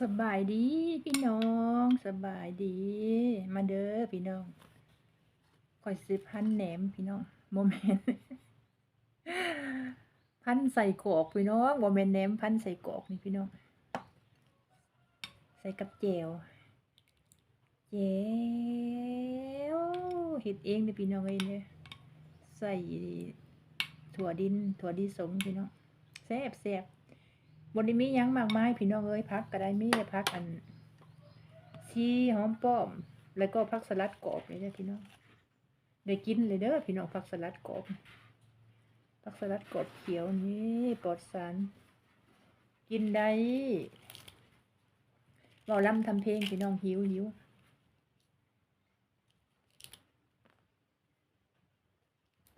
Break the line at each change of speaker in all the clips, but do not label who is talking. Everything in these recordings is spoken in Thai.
สบายดีพี่น้องสบายดี มาเด้อพี่น้องคอยสิพันแหนมพี่น้องโมเมนต์พันใส่กอกพี่น้องโมเมนต์แหนมพันใส่กอกนี่พี่น้อง ใส่กับแจวแจวเห็ดเองเนี่ยพี่น้องเอ้ยเนี่ยใส่ถั่วดินถั่วดิสงพี่น้องแซ่บแซ่บ บนนี้มียังมากมายพี่น้องเอ้ยพักก็ได้มีพักอันชีหอมป้อม แล้วก็พักสลัดกรอบเลยเด้อพี่น้องได้กินเลยเด้อพี่น้องพักสลัดกรอบพักสลัดกรอบเขียวนี่ปลอดสารกินได้เราล่ำทำเพลงพี่น้องหิวหิว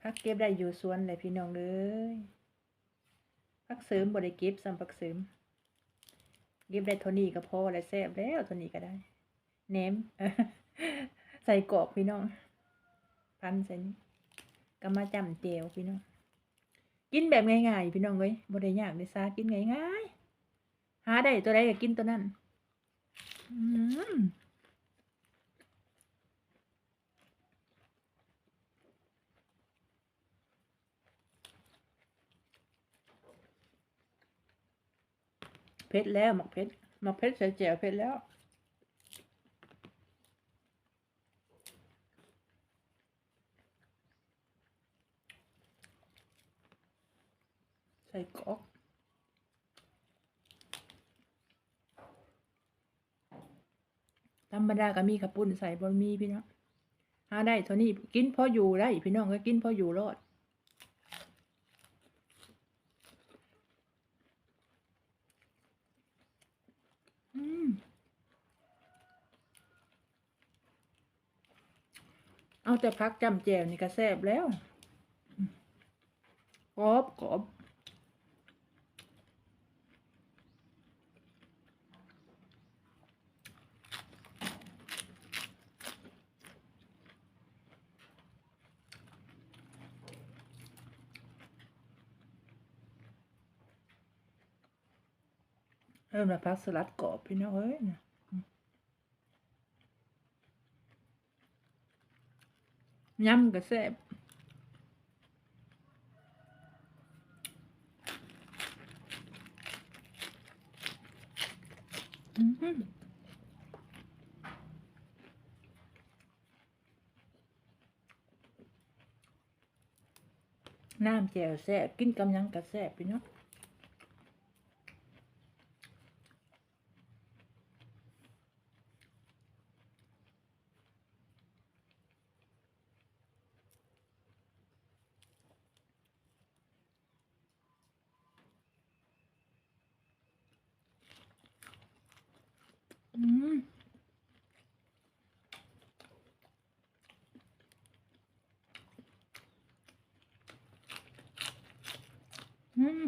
พักเก็บได้อยู่สวนเลยพี่น้องเลย พักเสริมบริก็บซ้ำพักเสริมก็บได้เท่านี้ก็พอแล้วแซ่บแล้วเท่านี้ก็ได้แหนมใส่กรอกพี่น้อง พันใส่นี้ก็มาจำเจียวพี่น้อง กินแบบง่ายๆพี่น้องเว้ยบ่ได้ยากได้ซากินง่ายๆหาได้ตัวใดก็กินตัวนั้น อืม เผ็ดแล้วหมักเผ็ดหมักเผ็ดใส่แจ่วเผ็ดแล้วใส่กอกธรรมดาก็มีขับปุ่นใส่บะหมี่พี่น้องหาได้เท่านี้กินพออยู่ได้พี่น้องก็กินพออยู่รอด อืม เอาแต่พักจำแจวนี่ก็แซ่บแล้วกรอบกรอบเริ่มมาพักสลัดกรอบพี่น้องเอ้ยนะ ยำก็แซ่บอื้อหือน้ำแจ่วแซ่บกินกำยังก็แซ่บพี่น้อง อืม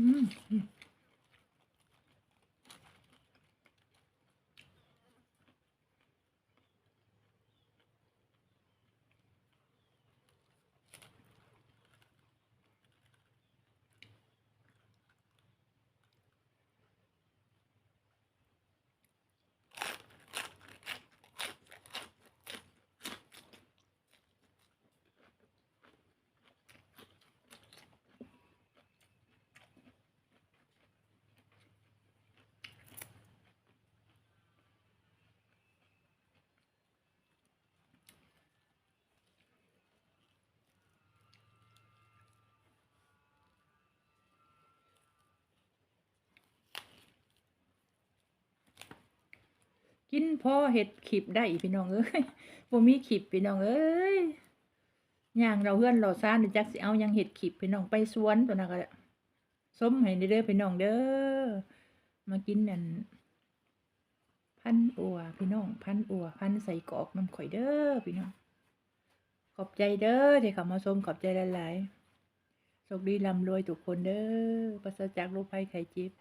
อืม กินพอเห็ดขีบได้พี่น้องเอ้ยบ่มีขีบพี่น้องเอ้ยย่างเราเฮือนเราซ่านจักสิเอายังเห็ดขีบพี่น้องไปสวนตัวนั้นก็ส้มให้เด้อพี่น้องเด้อมากินนั่นพันอัวพี่น้อง พันอัวพันใส่กรอกน้ำข่อยเด้อพี่น้อง ขอบใจเด้อที่เขามาชมขอบใจหลายๆโชคดีร่ำรวยทุกคนเด้อประเสริฐจากโรคภัยไข้เจ็บ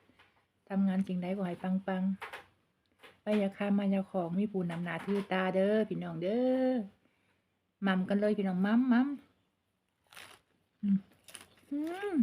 ทำงานสิ่งใดก็ให้ปังๆ ไปอย่าคามมายาของมีผู้นำนาทือตาเด้อพี่น้องเด้อมัมกันเลยพี่น้องมัมมัมอืม